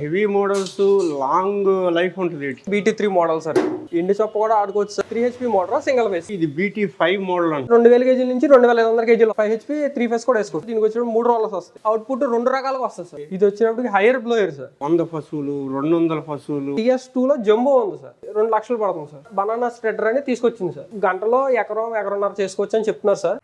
Heavy models long life ఉంటుంది. BT three model sir ఇండి చొప్ప కూడా ఆడుకోవచ్చు sir three HP motor single phase ఇది బీటీ ఫైవ్ మోడల్ అంట. రెండు వేల కేజీల నుంచి రెండు వేల ఐదు వందల కేజీలు. ఫైవ్ హెచ్పి త్రీ ఫేస్ కూడా వేసుకోవచ్చు. దీనికి వచ్చినప్పుడు మూడు రోలర్స్ వస్తాయి. అవుట్పుట్ రెండు రకాలుగా వస్తుంది సార్ ఇది వచ్చినప్పటికి హైయర్ బ్లోయర్ సార్ వంద పశువులు రెండు వందల పశువులు. టీఎస్ టూ లో జంబో ఉంది సార్ రెండు లక్షలు పడుతుంది సార్ బనానా స్ప్రెడర్ అని తీసుకొచ్చింది సార్ గంటలో ఎకరం ఎకరన్నర చేసుకోవచ్చు అని చెప్తున్నారు సార్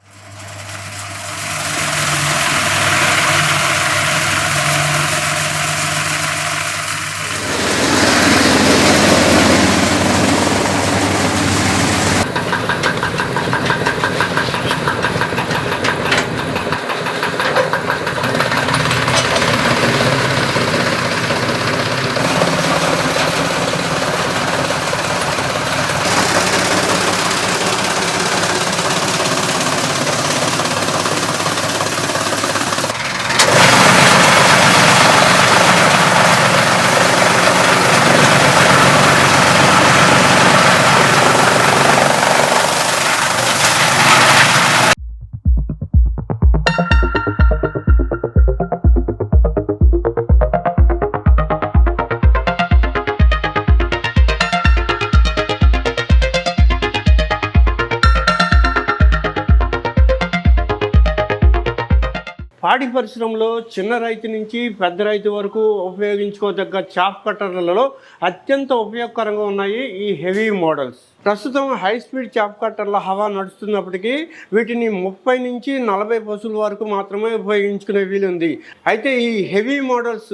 పాడి పరిశ్రమలో చిన్న రైతు నుంచి పెద్ద రైతు వరకు ఉపయోగించుకోదగ్గ చాప్ కట్టర్లలో అత్యంత ఉపయోగకరంగా ఉన్నాయి ఈ హెవీ మోడల్స్. ప్రస్తుతం హై స్పీడ్ చాప్ కట్టర్ల హవా నడుస్తున్నప్పటికీ వీటిని ముప్పై నుంచి నలభై పశువుల వరకు మాత్రమే ఉపయోగించుకునే వీలుంది అయితే ఈ హెవీ మోడల్స్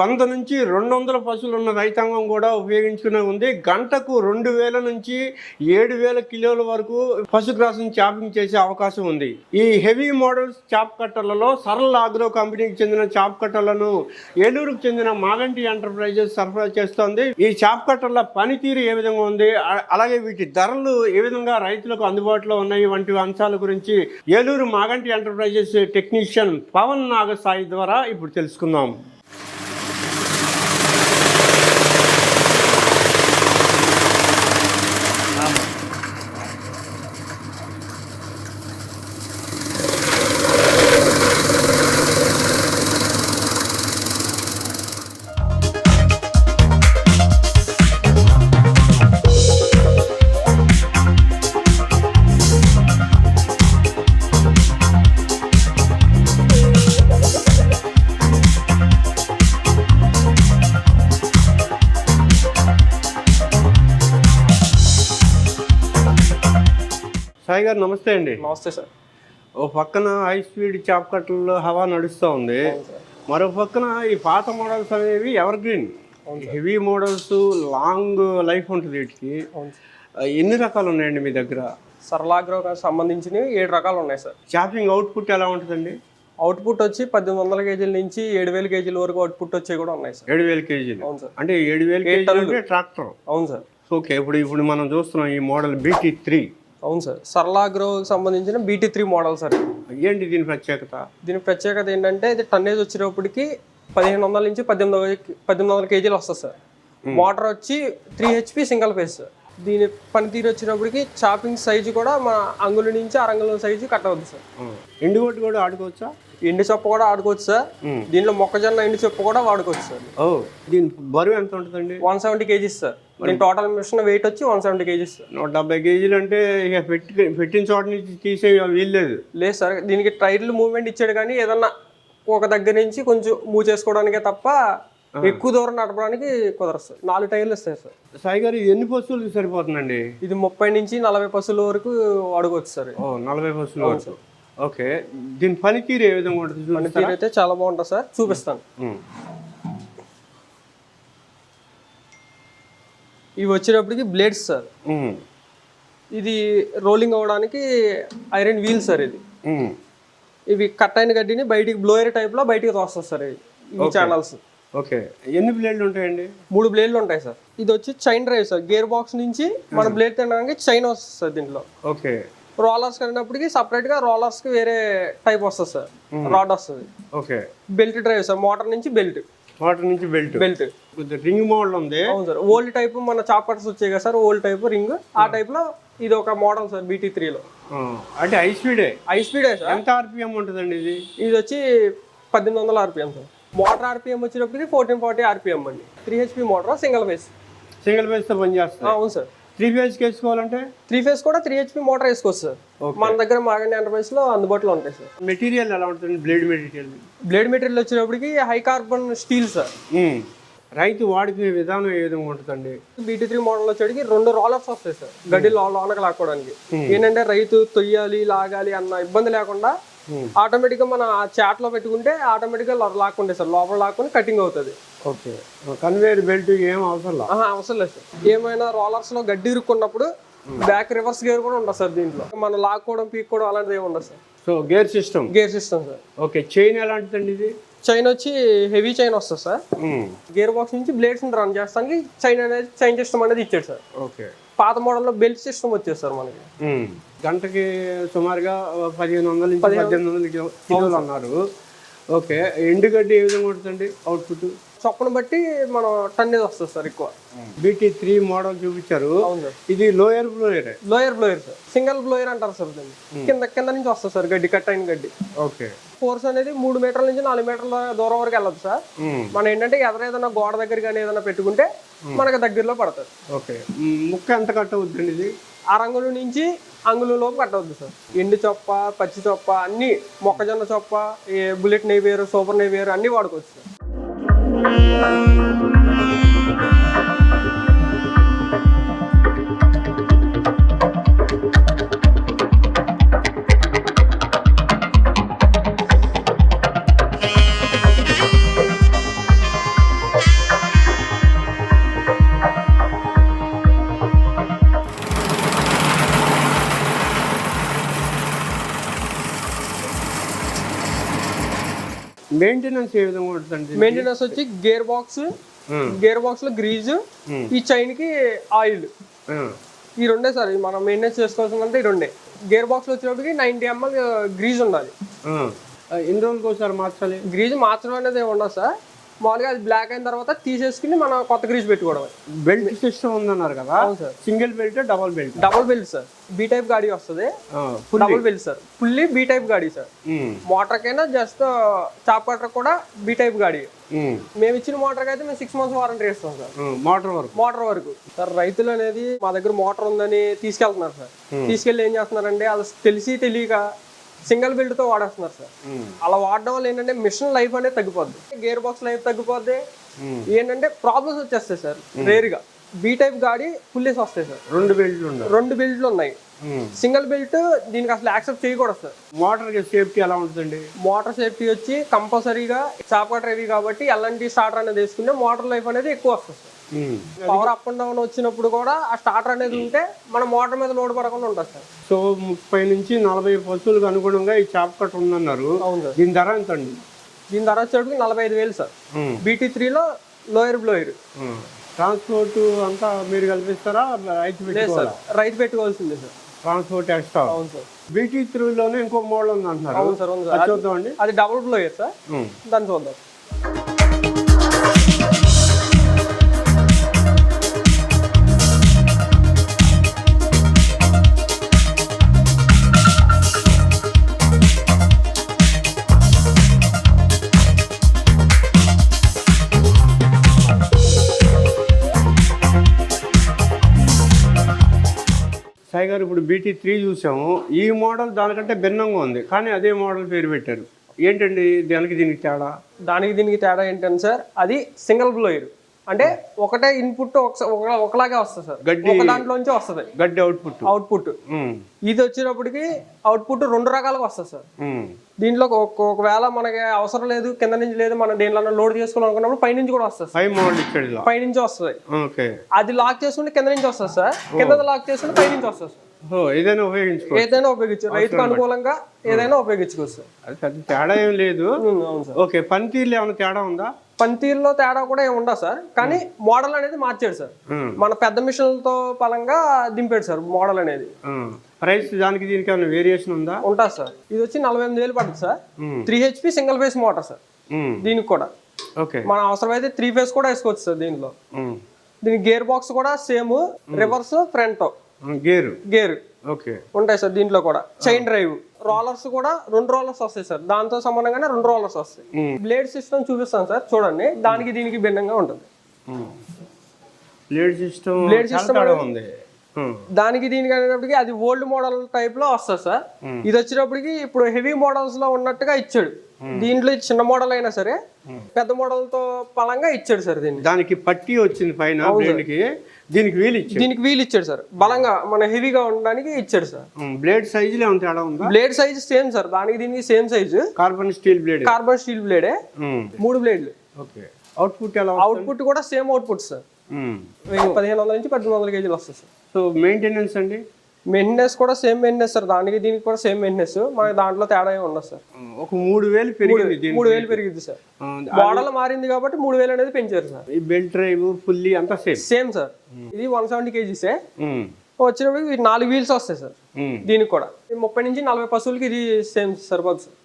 వంద నుంచి రెండు వందల పశువులు ఉన్న రైతాంగం కూడా ఉపయోగించుకునే ఉంది. గంటకు రెండు వేల నుంచి ఏడు వేల కిలోల వరకు పశుగ్రాసం చాపింగ్ చేసే అవకాశం ఉంది. ఈ హెవీ మోడల్స్ చాప్ కట్టర్లలో సరళ ఆగ్రో కంపెనీకి చెందిన చాప్ కట్టలను ఏలూరుకు చెందిన మాగంటి ఎంటర్ప్రైజెస్ సరఫరా చేస్తోంది. ఈ చాప్ కట్టల పనితీరు ఏ విధంగా ఉంది? అలాగే వీటి ధరలు ఏ విధంగా రైతులకు అందుబాటులో ఉన్నాయి? వంటి అంశాల గురించి ఏలూరు మాగంటి ఎంటర్ప్రైజెస్ టెక్నీషియన్ పవన్ నాగసాయి ద్వారా ఇప్పుడు తెలుసుకుందాం. సాయి గారు నమస్తే అండి. నమస్తే సార్. ఓ పక్కన హై స్పీడ్ చాప్ కట్టల్లో హవా నడుస్తూ ఉంది. మరో పక్కన ఈ పాత మోడల్స్ అనేవి evergreen heavy models long life ఉంటుంది వీటికి. ఎన్ని రకాలు ఉన్నాయండి మీ దగ్గర? సరళాగ్రో సంబంధించినవి ఏడు రకాలు ఉన్నాయి సార్. చాపింగ్ అవుట్పుట్ ఎలా ఉంటుందండి? అవుట్పుట్ వచ్చి పద్దెనిమిది వందల కేజీల నుంచి ఏడు వేల కేజీల వరకు అవుట్పుట్ వచ్చేవి కూడా ఉన్నాయి సార్. ఏడు వేల కేజీలు. అవును సార్. అంటే ఏడు వేల కేజీలు ట్రాక్టర్ అవును సార్. ఓకే ఇప్పుడు ఇప్పుడు మనం చూస్తున్నాం ఈ మోడల్ బీటీ త్రీ అవును సార్. సరళాగ్రోకి సంబంధించిన బీటీ త్రీ మోడల్ సార్. ఏంటి దీని ప్రత్యేకత? దీని ప్రత్యేకత ఏంటంటే ఇది టన్నేజ్ వచ్చేటప్పటికి పదిహేను వందల నుంచి పద్దెనిమిది వందల- పద్దెనిమిది వందల కేజీలు వస్తుంది సార్. మోటార్ వచ్చి three HP single phase sir. దీని పనితీరు వచ్చేటప్పటికి చాపింగ్ సైజు కూడా మన అంగుళం నుంచి అరంగుళం సైజు కట్టవద్దు సార్. ఎండు కొట్టు కూడా ఆడుకోవచ్చా? ఎండు చొప్ప కూడా ఆడుకోవచ్చు సార్. దీనిలో మొక్కజొన్న ఎండు చొప్ప కూడా వాడుకోవచ్చు సార్. ఓ దీని బరువు ఎంత ఉంటుందండి? One seventy kgs sir. దీని టోటల్ మిషన్ వెయిట్ వచ్చి వన్ సెవెంటీ కేజీస్ సార్. నూట డెబ్బై కేజీలు అంటే ఇక పెట్టి పెట్టిన చోట నుంచి తీసే వీల్లేదు లేదు. సార్. దీనికి టైర్లు మూవ్మెంట్ ఇచ్చాడు కానీ ఏదన్నా ఒక దగ్గర నుంచి కొంచెం మూవ్ చేసుకోవడానికే తప్ప ఎక్కువ దూరం నడపడానికి కుదరదు సార్. నాలుగు టైర్లు ఇస్తాయి సార్. సాయి గారు ఎన్ని పశువులకి సరిపోతుందండి? ఇది ముప్పై నుంచి నలభై పశువుల వరకు వాడుకోవచ్చు సార్. ఓ నలభై పశువులు వరకు. ఓకే. దీని పనితీరు ఏ విధంగా ఉంటుంది? పనితీరు అయితే చాలా బాగుంటుంది సార్. చూపిస్తాను. ఇవి వచ్చేటప్పటికి బ్లేడ్స్ సార్. ఇది రోలింగ్ అవ్వడానికి ఐరన్ వీల్ సార్ ఇది. ఇవి కట్ అయిన గడ్డిని బయటికి బ్లోయర్ టైప్లో బయటికి తోస్తుంది సార్ ఇవి. ఈ ఛానల్స్ ఓకే. ఎన్ని బ్లేడ్లు ఉంటాయండి? మూడు బ్లేడ్లు ఉంటాయి సార్. ఇది వచ్చి chain drive sir. Gear box నుంచి మన బ్లేడ్ తినడానికి చైన్ వస్తుంది సార్ దీంట్లో. ఓకే. రోలర్స్ కలిగినప్పటికి సపరేట్గా రోలర్స్కి వేరే టైప్ వస్తుంది సార్. రాడ్ వస్తుంది. Okay belt drive sir. Motor నుంచి బెల్ట్ వాటర్ నుంచి బెల్ట్ బెల్ట్ రింగ్ మోడల్ ఉంది. అవును సార్. ఓల్డ్ టైప్ మన చాపర్స్ వచ్చాయి కదా సార్. ఓల్డ్ టైప్ రింగ్ ఆ టైప్లో ఇది ఒక మోడల్ సార్ బీటీ త్రీలో ఆ, అంటే హై స్పీడే హై స్పీడే సార్. ఎంత ఆర్పిఎం ఉంటుందండి ఇది? ఇది వచ్చి పద్దెనిమిది వందల ఆర్పిఎం సార్. మోటార్ ఆర్పిఎం వచ్చేటప్పటికి ఫోర్టీన్ ఫార్టీ ఆర్పిఎం అండి. Three HP motor single phase single ఫేస్తో పనిచేస్తుంది. అవును సార్. త్రీ ఫేస్కి వేసుకోవాలంటే? త్రీ ఫేస్ కూడా త్రీ హెచ్పి మోటార్ వేసుకోవచ్చు సార్. మన దగ్గర మాగండి ఎంటర్ప్రైజ్లో అందుబాటులో ఉంటాయి సార్. మెటీరియల్ ఎలా ఉంటుంది? Blade material. బ్లేడ్ మెటీరియల్ వచ్చేటప్పటికి హై కార్బన్ స్టీల్ సార్. రైతు వాడుకునే విధానం ఏ విధంగా ఉంటుందండి? బీటీ త్రీ మోడల్ వచ్చేటికి రెండు రోలర్స్ వస్తాయి సార్. గడ్డి లోనకి లాక్కోవడానికి. ఏంటంటే రైతు తొయ్యాలి లాగాలి అన్న ఇబ్బంది లేకుండా ఆటోమేటిక్గా మన చాట్లో పెట్టుకుంటే ఆటోమేటిక్గా లాక్కుంటే సార్. లోపల లాక్కుని కటింగ్ అవుతుంది. ఓకే. కన్వేయర్ బెల్ట్ ఏం అవసరం లేదు అవసరం లేదు సార్. ఏమైనా రోలర్స్లో గడ్డి ఇరుక్కున్నప్పుడు బ్యాక్ రివర్స్ గేర్ కూడా ఉండదు సార్ దీంట్లో. మనం లాక్కోవడం పీక్కోవడం అలాంటిది ఏమి ఉండదు sir. So gear system? Gear system sir. Okay chain ఎలాంటిదండి ఇది? చైన్ వచ్చి హెవీ చైన్ వస్తుంది సార్. గేర్ బాక్స్ నుంచి బ్లేడ్స్ రన్ చేస్తానికి చైన్ అనేది చైన్ సిస్టమ్ అనేది ఇచ్చాడు సార్. ఓకే. పాత మోడల్లో బెల్ట్ సిస్టమ్ వచ్చేది సార్ మనకి. గంటకి సుమారుగా పదిహేను వందల నుంచి పద్దెనిమిది వందల కిలో- కిలోలు అన్నారు. ఓకే. ఎండుగడ్డి ఏ విధంగా ఉంటుందండి? అవుట్పుట్? చొప్పున బట్టి మనం టన్నేజ్ వస్తుంది సార్ ఎక్కువ. బీటీ త్రీ మోడల్ చూపించారు. ఇది lower blower? Blower blower sir. Single blower అంటారు సార్ దీన్ని. కింద కింద నుంచి వస్తుంది సార్ గడ్డి కట్ అయిన గడ్డి. ఓకే. ఫోర్స్ అనేది మూడు మీటర్ల నుంచి నాలుగు మీటర్ల దూరం వరకు వెళ్ళదు సార్. మనం ఏంటంటే ఎదర ఏదైనా గోడ దగ్గర కానీ ఏదైనా పెట్టుకుంటే మనకు దగ్గరలో పడుతుంది. ఓకే. ముక్క ఎంత కట్ అవుతుందండి ఇది? ఆ రంగుల నుంచి అంగుళం లోపు కట్టవద్దు సార్. ఎండు చొప్ప పచ్చి చొప్ప అన్ని మొక్కజొన్న చొప్ప బుల్లెట్ నెయ్యి సూపర్ నెయ్యి అన్ని వాడుకోవచ్చు సార్. Thank you. మెయింటెనెన్స్ ఏ విధంగా ఉంటుందండి మెయింటెనెన్స్ వచ్చి గేర్ బాక్స్. గేర్ బాక్స్లో గ్రీజ్ Hmm. ఈ చైన్కి ఆయిల్ Hmm. ఈ రెండే సార్ మనం మెయింటెనెన్స్ చేసుకోవాల్సిందంటే ఈ రెండే గేర్ బాక్స్లో వచ్చేటప్పటికి నైన్టీ ఎంఎల్ గ్రీజ్ ఉండాలి Hmm. ఎన్ని రోజులకు ఒకసారి మార్చాలి గ్రీజ్ మార్చడం అనేది ఏమి ఉండదు సార్ మామూలుగా అది బ్లాక్ అయిన తర్వాత తీసేసుకుని మనం కొత్త గ్రీజ్ పెట్టుకోవడం బెల్ట్ సిస్టమ్ ఉందన్నారు కదా? Single belt double belt double belt sir B type గాడి వస్తుంది. Double belt sir fully B type గాడి సార్ మోటార్ కైనా జస్ట్ చాప్ కట్టర్ కూడా బీ టైప్ గాడి. మేము ఇచ్చిన మోటార్ అయితే మేము సిక్స్ మంత్స్ వారంటీ ఇస్తాం సార్ మోటార్ వరకు. మోటార్ వరకు. సార్ రైతులు అనేది మా దగ్గర మోటార్ ఉందని తీసుకెళ్తున్నారు సార్ తీసుకెళ్ళి ఏం చేస్తున్నారంటే వాళ్ళు తెలిసి తెలియక సింగిల్ బిల్డ్తో వాడేస్తున్నారు సార్. అలా వాడడం వల్ల ఏంటంటే మిషన్ లైఫ్ అనేది తగ్గిపోద్ది. గేర్ బాక్స్ లైఫ్ తగ్గిపోద్ది. ఏంటంటే ప్రాబ్లమ్స్ వచ్చేస్తాయి సార్. రేరుగా బీ టైప్ గాడి ఫుల్లీస్ వస్తాయి సార్. రెండు బెల్ట్లు ఉండాలి రెండు బెల్ట్లు ఉన్నాయి. సింగిల్ బెల్ట్ దీనికి అసలు యాక్సెప్ట్ చేయకూడదు సార్. మోటార్ సేఫ్టీ ఎలా ఉంటుందండి? మోటార్ సేఫ్టీ వచ్చి కంపల్సరీగా చాప్ కట్టర్ ఇవి కాబట్టి ఎల్ఎన్టీ స్టార్టర్ అనేది వేసుకుంటే మోటార్ లైఫ్ అనేది ఎక్కువ వస్తుంది sir. Power up and down వచ్చినప్పుడు కూడా ఆ స్టార్టర్ అనేది ఉంటే మన మోటార్ మీద లోడ్ పడకుండా ఉంటుంది సార్. సో ముప్పై నుంచి నలభై పశువులకు అనుగుణంగా ఈ చాప్ కట్ ఉందన్నారు. అవును సార్. దీని ధర ఎంత అండి దీని ధర వచ్చేటికి నలభై ఐదు వేలు సార్. బీటీ త్రీలో లోయర్ బ్లోయర్ ట్రాన్స్పోర్ట్ అంతా మీరు కల్పిస్తారా? రైతు పెట్టుకోవాలా సార్. రైతు పెట్టుకోవాల్సిందే సార్. ట్రాన్స్పోర్ట్ ఎక్స్ట్రా అవును సార్. బీటీ త్రూలోనే ఇంకో మోడల్ ఉంది అంటున్నారు అవును సార్ అవును సార్. అది చూద్దామండి. అది డబుల్ బ్లోయర్ సార్. దాన్ని చూద్దాం. గారు ఇప్పుడు బీటీ త్రీ చూసాము. ఈ మోడల్ దానికంటే భిన్నంగా ఉంది కానీ అదే మోడల్ పేరు పెట్టారు. ఏంటండి? దానికి దీనికి తేడా? దానికి దీనికి తేడా ఏంటంటే సార్ అది సింగిల్ బ్లోయర్. అంటే ఒకటే ఇన్పుట్ ఒకలాగే వస్తుంది సార్. గడ్డి- ఒక దాంట్లోంచి వస్తుంది. గడ్డి అవుట్పుట్ అవుట్పుట్ ఇది వచ్చేటప్పటికి అవుట్పుట్ రెండు రకాలుగా వస్తుంది సార్. దీంట్లో ఒక- ఒకవేళ మనకి అవసరం లేదు కింద నుంచి లేదు మనం దేనిలో లోడ్ చేసుకోవాలనుకున్నప్పుడు పై నుంచి కూడా వస్తుంది పై నుంచి వస్తుంది. అది లాక్ చేసుకుంటే కింద నుంచి వస్తుంది సార్. కింద లాక్ చేసుకుంటే పై నుంచి వస్తుంది సార్. ఏదైనా ఉపయోగించుకో ఏదైనా ఉపయోగించు రైతుకు అనుకూలంగా ఏదైనా ఉపయోగించుకోవచ్చు తేడా ఏం లేదు. ఓకే పనితీరులో ఏమైనా తేడా ఉందా? పనితీరులో తేడా కూడా ఏమి ఉండదు సార్. కానీ మోడల్ అనేది మార్చాడు సార్. మన పెద్ద మిషన్లతో పలంగా దింపాడు సార్ మోడల్ అనేది. ప్రైస్ దానికి దీనికి ఏమైనా వేరియేషన్ ఉందా? ఉంటుంది సార్. ఇది వచ్చి నలభై ఎనిమిది వేలు పడుతుంది sir. Three HP single phase motor sir. దీనికి కూడా. ఓకే. మన అవసరమైతే త్రీ ఫేస్ కూడా వేసుకోవచ్చు సార్ దీనిలో. దీని గేర్ బాక్స్ కూడా same reverse front. Gear. Gear. Okay. ఉంటాయి సార్ దీంట్లో కూడా. Chain drive. రోలర్స్ కూడా రెండు రోలర్స్ వస్తాయి సార్. దాంతో సంబంధంగానే రెండు రోలర్స్ వస్తాయి. బ్లేడ్ సిస్టమ్ చూపిస్తాను సార్. చూడండి. దానికి దీనికి భిన్నంగా ఉంటుంది. బ్లేడ్ సిస్టమ్ system చాలా ఉంది. దానికి దీనికి అనేటప్పటికి అది ఓల్డ్ మోడల్ టైప్లో వస్తుంది సార్. ఇది వచ్చేటప్పటికి ఇప్పుడు హెవీ మోడల్స్లో ఉన్నట్టుగా ఇచ్చాడు. దీంట్లో చిన్న మోడల్ అయినా సరే పెద్ద మోడల్తో పలంగా ఇచ్చాడు సార్ దీన్ని. దానికి పట్టి వచ్చింది పైన బ్లేడ్ దీనికి వీల్ ఇచ్చాడు. దీనికి వీల్ ఇచ్చాడు సార్. బలంగా మన హెవీగా ఉండడానికి ఇచ్చాడు సార్. బ్లేడ్ సైజులో ఏమైనా తేడా ఉందా? Blade size same sir. దానికి దీనికి same size carbon steel blade carbon steel బ్లేడే మూడు బ్లేడ్లు ఓకే. అవుట్పుట్ ఎలా అవుట్పుట్ కూడా సేమ్ అవుట్పుట్ సార్. పదిహేను వందల నుంచి పద్దెనిమిది వందల కేజీలు వస్తుంది సార్. సో మెయింటెనెన్స్ అండి? మెయింటెనెన్స్ కూడా సేమ్ మెయింటెనెన్స్ సార్ దానికి దీనికి కూడా సేమ్ మెయింటెనెన్స్ మనకి దాంట్లో తేడా ఉండదు సార్ ఒక మూడు వేలు పెరిగింది దీని మూడు వేలు పెరిగింది సార్ మోడల్ మారింది కాబట్టి మూడు వేలు అనేది పెంచారు సార్ ఈ బెల్ట్ డ్రైవ్ ఫుల్లీ అంతా సేమ్ సేమ్ సార్ ఇది వన్ సెవెంటీ కేజీసే వచ్చినప్పుడు నాలుగు వీల్స్ వస్తాయి సార్ దీనికి కూడా. ముప్పై నుంచి నలభై పశువులకి ఇది సేమ్ సరిపోదు సార్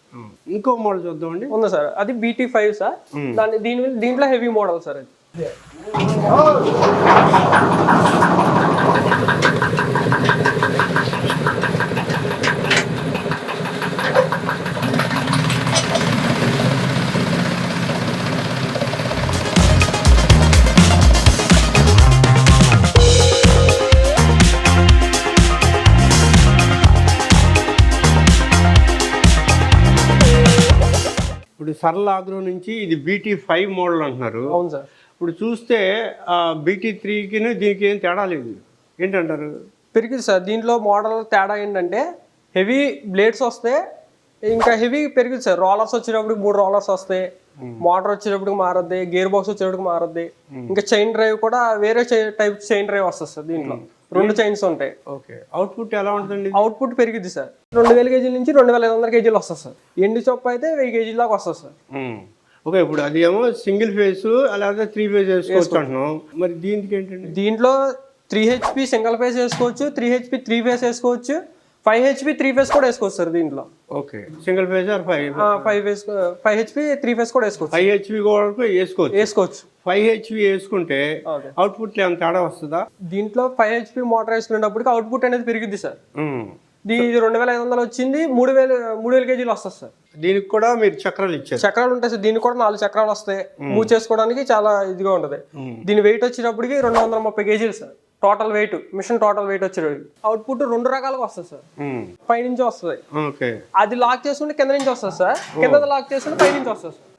ఇంకో మోడల్ చూద్దామండి. ఉంది సార్ అది బీటీ ఫైవ్ సార్ దాని దీని దీంట్లో హెవీ మోడల్ సార్ అది. సరళ ఆగ్రో నుంచి ఇది బీటీ ఫైవ్ మోడల్ అంటున్నారు. అవును సార్. ఇప్పుడు చూస్తే బీటీ త్రీకి దీనికి ఏం తేడా లేదు. ఏంటంటారు? పెరిగింది సార్. దీంట్లో మోడల్ తేడా ఏంటంటే హెవీ బ్లేడ్స్ వస్తే ఇంకా హెవీ పెరిగింది సార్. రోలర్స్ వచ్చేటప్పుడు మూడు రోలర్స్ వస్తాయి. మోటార్ వచ్చేటప్పుడు మారద్ది గేర్ బాక్స్ వచ్చేటప్పుడు మారద్ది. ఇంకా చైన్ డ్రైవ్ కూడా వేరే టైప్ చైన్ డ్రైవ్ వస్తుంది సార్ దీంట్లో. రెండు చైన్స్ ఉంటాయి. ఓకే అవుట్పుట్ ఎలా ఉంటుందండి? అవుట్పుట్ పెరిగిద్ది సార్. రెండు వేల కేజీల నుంచి రెండు వేల ఐదు వందల కేజీలు వస్తుంది సార్. ఎండు చొప్ప అయితే వెయ్యి కేజీల దాకా వస్తుంది సార్. ఓకే ఇప్పుడు అది ఏమో సింగిల్ ఫేస్ అలాగే త్రీ ఫేస్ వేసుకోవచ్చు అంటున్నాం. మరి దీనికి ఏంటండి? దీంట్లో త్రీ హెచ్పి సింగిల్ ఫేస్ వేసుకోవచ్చు త్రీ హెచ్పి త్రీ ఫేస్ వేసుకోవచ్చు ఫైవ్ హెచ్పి త్రీ ఫేస్ కూడా వేసుకోవచ్చు సార్ దీంట్లో. Okay. Single phase or five? Five five HP three phase కూడా వేసుకోవచ్చు. ఫైవ్ హెచ్పి వరకు వేసుకోవచ్చు. వేసుకోవచ్చు. ఫైవ్ హెచ్పి వేసుకుంటే అవుట్పుట్ ఏమైనా తేడా వస్తుందా? దీంట్లో ఫైవ్ హెచ్పి మోటార్ వేసుకునేటప్పటికి అవుట్పుట్ అనేది పెరిగిద్ది సార్. ఇది రెండు వేల ఐదు వందలు వచ్చింది మూడు వేలు మూడు వేల కేజీలు వస్తుంది సార్. దీనికి కూడా మీరు చక్రాలు ఇచ్చారు. చక్రాలు ఉంటాయి సార్. దీనికి కూడా నాలుగు చక్రాలు వస్తాయి. మూవ్ చేసుకోవడానికి చాలా ఇదిగా ఉంటుంది. దీని వెయిట్ వచ్చేటప్పటికి రెండు వందల ముప్పై కేజీలు sir. Total weight machine total weight వచ్చేటప్పటికి అవుట్పుట్ రెండు రకాలుగా వస్తుంది సార్. పై నుంచి వస్తుంది. ఓకే. అది లాక్ చేసుకుంటే కింద నుంచి వస్తుంది సార్. కింద లాక్ చేసుకుంటే పై నుంచి వస్తుంది సార్.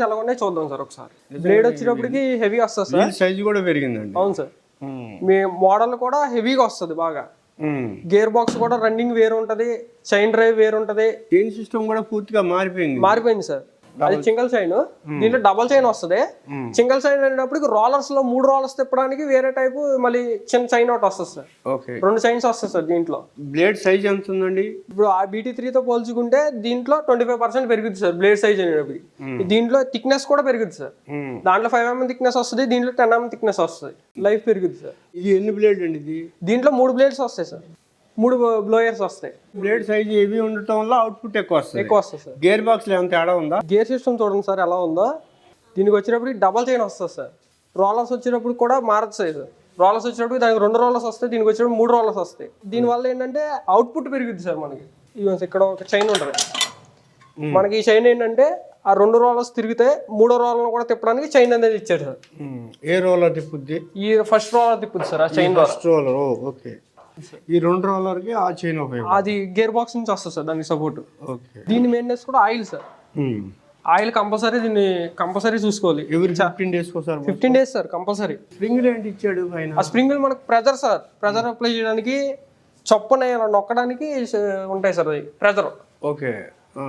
బ్లేడ్స్ ఎలా ఉన్నాయి చూద్దాం సార్ ఒకసారి. బ్లేడ్ వచ్చేటప్పటికి హెవీ వస్తుంది సార్. సైజు కూడా పెరిగిందండి. అవును సార్. ఉమ్. మీ మోడల్ కూడా హెవీగా వస్తుంది బాగా. గేర్ బాక్స్ కూడా రన్నింగ్ వేరు ఉంటది చైన్ డ్రైవ్ వేరు ఉంటది. చైన్ సిస్టమ్ కూడా పూర్తిగా మారిపోయింది. మారిపోయింది సార్. అది సింగిల్ చైన్ దీంట్లో డబల్ చైన్ వస్తుంది. సింగిల్ చైన్ అనేటప్పటికి రోలర్స్లో మూడు రోలర్స్ తిప్పడానికి వేరే టైపు మళ్ళీ చిన్న చైన్ ఒకటి వస్తుంది సార్. ఓకే రెండు చైన్స్ వస్తాయి సార్ దీంట్లో. బ్లేడ్ సైజ్ ఎంత ఉందండి? ఇప్పుడు ఆ బీటీ తో పోల్చుకుంటే దీంట్లో ట్వంటీ ఫైవ్ పర్సెంట్ పెరుగుతుంది సార్ బ్లేడ్ సైజ్ అనేటప్పటికి. దీంట్లో థిక్నెస్ కూడా పెరుగుతుంది సార్. ఉమ్. దాంట్లో ఫైవ్ ఎంఎం థిక్నెస్ వస్తుంది దీంట్లో టెన్ ఎంఎం థిక్నెస్ వస్తుంది. లైఫ్ పెరుగుతుంది సార్. ఇది ఎన్ని బ్లేడ్ అండి ఇది? దీంట్లో మూడు బ్లేడ్స్ వస్తాయి సార్. మూడు బ్లోయర్స్ వస్తాయి. బ్లేడ్ సైజ్ హెవీ ఉండటం వల్ల అవుట్పుట్ ఎక్కువ వస్తుంది. ఎక్కువ వస్తుంది సార్. గేర్ బాక్స్ ఏమైనా తేడా ఉందా? గేర్ సిస్టమ్ చూడండి సార్ ఎలా ఉందో. దీనికి వచ్చేటప్పుడు డబల్ చైన్ వస్తుంది సార్. రోలర్స్ వచ్చేటప్పుడు కూడా మారదు సార్ రోలర్స్ వచ్చేటప్పుడు దానికి రెండు రోలర్స్ వస్తాయి దీనికి వచ్చేటప్పుడు మూడు రోలర్స్ వస్తాయి. దీనివల్ల ఏంటంటే అవుట్పుట్ పెరుగుద్ది సార్ మనకి. ఇక్కడ ఒక చైన్ ఉంటుంది. మనకి ఈ చైన్ ఏంటంటే ఆ రెండు రోలర్స్ తిరిగితే మూడో రోలర్ కూడా తిప్పడానికి చైన్ అనేది ఇచ్చాడు సార్. ఉమ్. ఏ రోలర్ తిప్పుద్ది? ఈ ఫస్ట్ రోలర్ తిప్పుద్ది సార్ ఆ చైన్ ఫస్ట్ రోలర్ ఓకే. ఈ రెండు రోలర్కి ఆ చైన్ ఉపయోగం అది గేర్ బాక్స్ నుంచి వస్తుంది సార్ దానికి సపోర్ట్ ఓకే దీని మెయింటెనెన్స్ కూడా ఆయిల్ సార్. ఆయిల్ కంపల్సరీ దీన్ని కంపల్సరీ చూసుకోవాలి. ఎవరి ఫిఫ్టీన్ డేస్ ఒకసారి fifteen days sir compulsory spring ఏంటి ఇచ్చాడు ఆ స్ప్రింగ్ మనకు ప్రెజర్ సార్. ప్రెజర్ అప్లై చేయడానికి చొప్పున నొక్కడానికి ఉంటాయి సార్ అది ప్రెజర్ ఓకే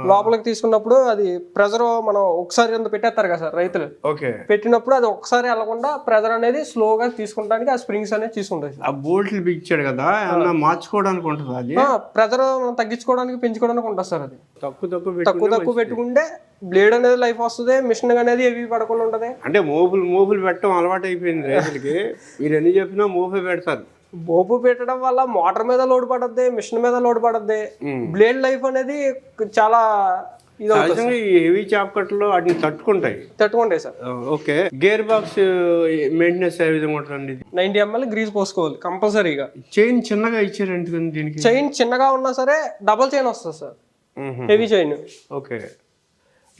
లోపలికి తీసుకున్నప్పుడు అది ప్రెజర్ మనం ఒకసారి అంత పెట్టేస్తారు కదా సార్ రైతులు? ఓకే. పెట్టినప్పుడు అది ఒకసారి వెళ్ళకుండా ప్రెజర్ అనేది స్లోగా తీసుకుంటానికి ఆ స్ప్రింగ్స్ అనేది తీసుకుంటాయి ఆ బోల్ట్లు బిగించాడు కదా ఏమన్నా మార్చుకోవడానికి ఉంటుంది అది? ప్రెజర్ మనం తగ్గించుకోవడానికి పెంచుకోవడానికి ఉంటుంది సార్ అది. తక్కువ తక్కువ తక్కువ పెట్టుకుంటే తక్కువ పెట్టుకుంటే బ్లేడ్ అనేది లైఫ్ వస్తుంది మిషన్ అనేది ఏవి పడకుండా ఉంటది. అంటే మోపులు మోపులు పెట్టడం అలవాటు అయిపోయింది రైతులకి. మీరు ఎన్ని చెప్పినా మోపే పెడతారు. బోపు పెట్టడం వల్ల మోటార్ మీద లోడ్ పడద్ది మిషన్ మీద లోడ్ పడద్ది. బ్లేడ్ లైఫ్ అనేది చాలా సహజంగా హెవీ చాప్ కట్టలు వాటిని తట్టుకుంటాయి. తట్టుకుంటాయి sir. Okay. Gear box maintenance ఏ విధంగా ఉంటుందండి నైన్టీ ఎంఎల్ గ్రీస్ పోసుకోవాలి కంపల్సరీగా. చైన్ చిన్నగా ఇచ్చారు ఎందుకని దీనికి? చైన్ చిన్నగా ఉన్నా సరే డబల్ చైన్ వస్తుంది sir. Heavy chain. Okay.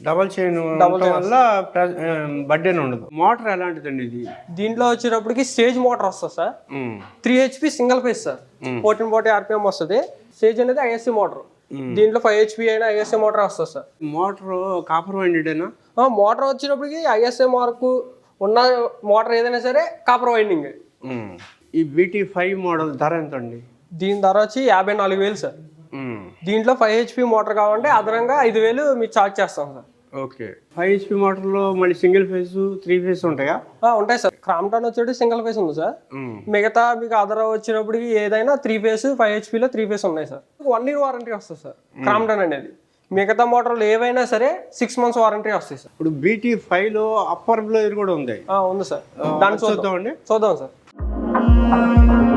Double chain వల్ల బడ్డేన్ ఉండదు. మోటార్ ఎలాంటిదండి ఇది? దీంట్లో వచ్చేటప్పటికి స్టేజ్ మోటార్ వస్తుంది sir. Three HP single phase sir. Fourteen forty RPM వస్తుంది. స్టేజ్ అనేది ఐఎస్సి మోటార్. దీంట్లో ఫైవ్ హెచ్పి అయినా ఐఎస్ఏ మోటార్ వస్తుంది సార్. మోటార్ కాపర్ వైండెడేనా ఆ, మోటార్ వచ్చేటప్పటికి ఐఎస్ఏ మార్కు ఉన్న మోటార్ ఏదైనా సరే కాపర్ వైండింగ్. ఈ బీటీ ఫైవ్ మోడల్ ధర ఎంత అండి దీని ధర వచ్చి యాభై నాలుగు వేలు సార్. దీంట్లో ఫైవ్ హెచ్పి మోటార్ కావాలంటే అదనంగా ఐదు వేలు మీకు ఛార్జ్ చేస్తాం సార్. ఓకే. ఫైవ్ హెచ్పి మోటార్లో మళ్ళీ సింగిల్ ఫేస్ త్రీ ఫేస్ ఉంటాయా? ఆ, ఉంటాయి సార్. క్రామ్టాన్ వచ్చేటి సింగిల్ ఫేస్ ఉంది సార్. మిగతా మీకు అదర్ వచ్చినప్పటికి ఏదైనా త్రీ ఫేస్ ఫైవ్ హెచ్పిలో త్రీ ఫేస్ ఉన్నాయి సార్. వన్ ఇయర్ వారంటీ వస్తుంది సార్ క్రామ్టాన్ అనేది. మిగతా మోటార్లు ఏవైనా సరే సిక్స్ మంత్స్ వారంటీ వస్తాయి సార్. ఇప్పుడు బీటీ ఫైవ్లో అప్పర్ బ్లోయర్ కూడా ఉంది. ఆ, ఉంది సార్. దాన్ని చూద్దాం చూద్దామండి. చూద్దాం సార్.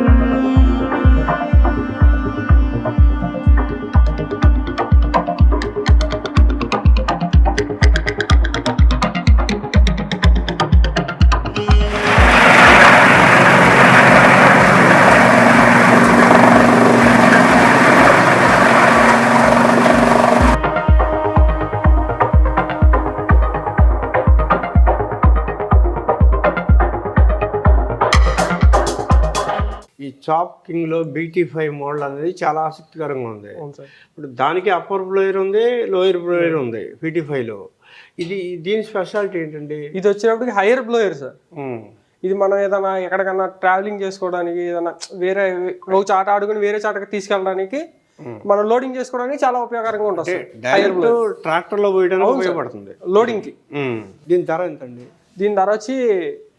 ఈ చాప్ కింగ్లో బీటీ ఫైవ్ మోడల్ అనేది చాలా ఆసక్తికరంగా ఉంది. ఇప్పుడు దానికి అప్పర్ బ్లోయర్ ఉంది లోయర్ బ్లోయర్ ఉంది బీటీ ఫైవ్లో. ఇది దీని స్పెషాలిటీ ఏంటండి? ఇది వచ్చేటప్పటికి హైయర్ బ్లోయర్ సార్. ఇది మనం ఏదైనా ఎక్కడికన్నా ట్రావెలింగ్ చేసుకోవడానికి ఏదైనా వేరే ఒక చాట ఆడుకుని వేరే చాటకి తీసుకెళ్ళడానికి మనం లోడింగ్ చేసుకోవడానికి చాలా ఉపయోగకరంగా ఉంటుంది డైరెక్ట్ ట్రాక్టర్లో పోయడానికి ఉపయోగపడుతుంది. లోడింగ్కి. దీని ధర ఎంత అండి దీని ధర వచ్చి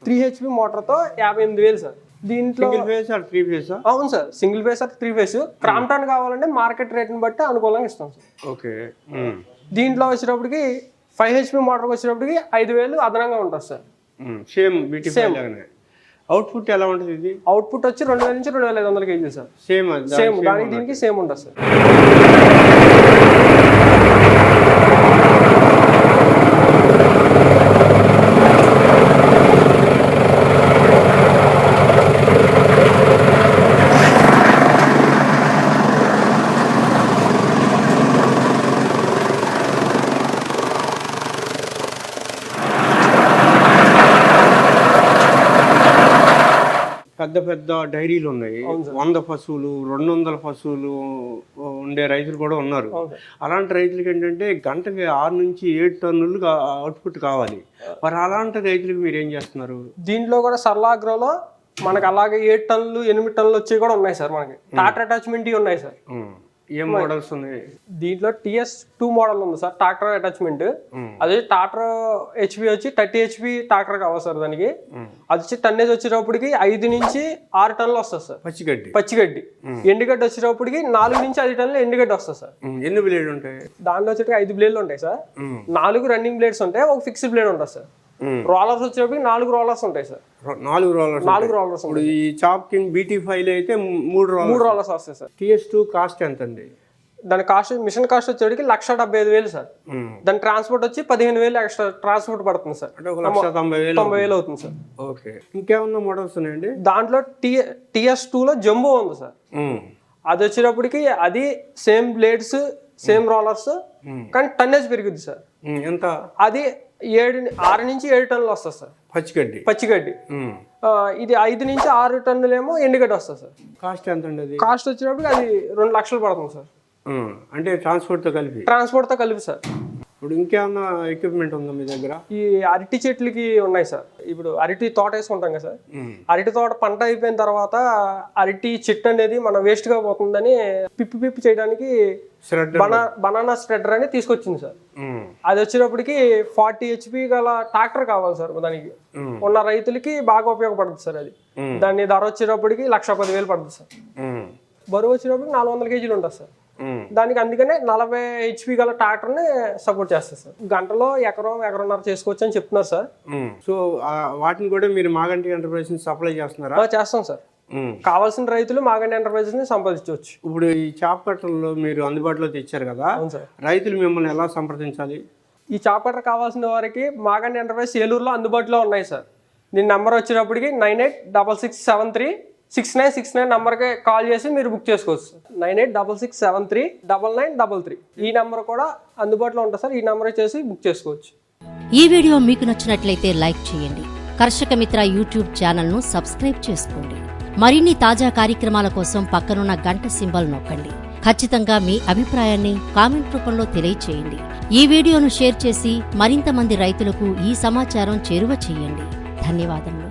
త్రీ హెచ్పి మోటార్తో యాభై ఎనిమిది వేలు సార్. దీంట్లో single phase or three phase అవును sir single phase or three phase Crompton కావాలంటే మార్కెట్ రేట్ని బట్టి అనుకూలంగా ఇస్తాం సార్. ఓకే. ఉమ్. దీంట్లో వచ్చేటప్పటికి ఫైవ్ హెచ్పి మోటార్కి వచ్చేటప్పటికి ఐదు వేలు అదనంగా ఉంటుంది సార్. సేమ్ లాగానే. అవుట్పుట్ ఎలా ఉంటుంది ఇది? అవుట్పుట్ వచ్చి రెండు వేల నుంచి రెండు వేల ఐదు వందల కేజీలు సార్. సేమ్ అది. సేమ్ దానికి దీనికి సేమ్ ఉంటుంది సార్. పెద్ద పెద్ద డైరీలు ఉన్నాయి. వంద పశువులు రెండు వందల పశువులు ఉండే రైతులు కూడా ఉన్నారు. అలాంటి రైతులకి ఏంటంటే గంటకి ఆరు నుంచి ఏడు టన్నులు అవుట్పుట్ కావాలి. మరి అలాంటి రైతులకు మీరు ఏం చేస్తున్నారు? దీంట్లో కూడా సర్లాగ్రోలో మనకి అలాగే ఏడు టన్నులు ఎనిమిది టన్నులు వచ్చి కూడా ఉన్నాయి సార్ మనకి. టాటర్ అటాచ్మెంట్ ఉన్నాయి సార్. ఏం మోడల్స్ ఉన్నాయి దీంట్లో టిఎస్ టూ మోడల్ ఉంది సార్ ట్రాక్టర్ అటాచ్మెంట్ అదే టాటర్ హెచ్పి వచ్చి థర్టీ హెచ్పి ట్రాక్టర్ కావాలి సార్ దానికి. అది వచ్చి టన్నేజ్ వచ్చేటప్పటికి ఐదు నుంచి ఆరు టన్నులు వస్తుంది సార్. పచ్చిగడ్డి. పచ్చిగడ్డి. ఎండుగడ్డి వచ్చేటప్పటికి నాలుగు నుంచి ఐదు టన్నులు ఎండుగడ్డి వస్తుంది సార్. ఎన్ని బ్లేడ్ ఉంటాయి? దాంట్లో వచ్చేటికి ఐదు బ్లేడ్లు ఉంటాయి సార్. నాలుగు రన్నింగ్ బ్లేడ్స్ ఉంటాయి ఒక ఫిక్స్డ్ బ్లేడ్ ఉంటుంది సార్. రోలర్స్ వచ్చేటప్పటికి నాలుగు రోలర్స్ ఉంటాయి సార్. నాలుగు రోలర్స్ నాలుగు రోలర్స్ ఇప్పుడు ఈ చాప్ కింగ్ బీటీ ఫైవ్ అయితే మూడు మూడు రోలర్స్ వస్తాయి సార్. టీఎస్ టూ కాస్ట్ ఎంత అండి దాని కాస్ట్ మిషన్ కాస్ట్ వచ్చేటికి లక్ష డెబ్బై ఐదు వేలు సార్. దాని ట్రాన్స్పోర్ట్ వచ్చి పదిహేను వేలు ఎక్స్ట్రా ట్రాన్స్పోర్ట్ పడుతుంది సార్. తొంభై వేలు తొంభై వేలు అవుతుంది సార్. ఓకే. ఇంకేమన్నా మోడల్స్ ఉన్నాయండి? దాంట్లో టీ టిఎస్ టూలో జంబో ఉంది సార్. అది వచ్చేటప్పటికి అది సేమ్ బ్లేడ్స్ సేమ్ రోలర్స్ కానీ టన్నేజ్ పెరుగుద్ది సార్. ఎంత? అది ఏడు ఆరు నుంచి ఏడు టన్నులు వస్తుంది సార్. పచ్చిగడ్డి. పచ్చిగడ్డి. ఇది ఐదు నుంచి ఆరు టన్నులేమో ఎండుగడ్డి వస్తుంది సార్. కాస్ట్ ఎంత అండి అది కాస్ట్ వచ్చేటప్పటికి అది రెండు లక్షలు పడుతుంది సార్. అంటే ట్రాన్స్పోర్ట్తో కలిపి? ట్రాన్స్పోర్ట్తో కలిపి సార్. ఇప్పుడు ఇంకేమన్నా ఎక్విప్మెంట్ ఉందా మీ దగ్గర? ఈ అరటి చెట్లకి ఉన్నాయి సార్. ఇప్పుడు అరటి తోట వేసుకుంటాం కదా సార్. అరటి తోట పంట అయిపోయిన తర్వాత అరటి చెట్టు అనేది మన వేస్ట్గా పోతుందని పిప్పి పిప్పి చేయడానికి బనా బనానా స్ప్రెడర్ అని తీసుకొచ్చింది సార్. అది వచ్చేటప్పటికి ఫార్టీ హెచ్పి గల ట్రాక్టర్ కావాలి సార్ దానికి. ఉన్న రైతులకి బాగా ఉపయోగపడుతుంది సార్ అది. దాని ధర వచ్చేటప్పటికి లక్ష పదివేలు పడుతుంది సార్. బరువు వచ్చేటప్పటికి నాలుగు వందల కేజీలు ఉంటుంది సార్. దానికి అందుకనే నలభై హెచ్పి గల ట్రాక్టర్ని సపోర్ట్ చేస్తారు సార్. గంటలో ఎకరం ఎకరన్నర చేసుకోవచ్చు అని చెప్తున్నారు సార్. సో ఆ, వాటిని కూడా మీరు మాగంటి ఎంటర్ప్రైజ్ సప్లై చేస్తున్నారా? చేస్తాం సార్. కావాల్సిన రైతులు మాగండి ఎంటర్ప్రైజెస్ని సంపాదించవచ్చు. ఇప్పుడు ఈ చాప్ కట్టర్లు మీరు అందుబాటులో తెచ్చారు కదా రైతులు మిమ్మల్ని ఎలా సంప్రదించాలి? ఈ చాపటర్ కావాల్సిన వారికి మాగండి ఎంటర్ప్రైజ్ ఏలూరులో అందుబాటులో ఉన్నాయి సార్. దీని నెంబర్ వచ్చేటప్పటికి nine eight double six seven three six nine six nine నెంబర్కి కాల్ చేసి మీరు బుక్ చేసుకోవచ్చు nine eight double six seven three double nine double three ఈ నెంబర్ కూడా అందుబాటులో ఉంటుంది సార్ ఈ నెంబర్ చేసి బుక్ చేసుకోవచ్చు. ఈ వీడియో మీకు నచ్చినట్లయితే లైక్ చేయండి. కర్షక మిత్ర యూట్యూబ్ ఛానల్ను సబ్స్క్రైబ్ చేసుకోండి. మరిన్ని తాజా కార్యక్రమాల కోసం పక్కనున్న గంట సింబల్ నొక్కండి. ఖచ్చితంగా మీ అభిప్రాయాన్ని కామెంట్ రూపంలో తెలియచేయండి. ఈ వీడియోను షేర్ చేసి మరింత మంది రైతులకు ఈ సమాచారం చేరువ చేయండి. ధన్యవాదములు.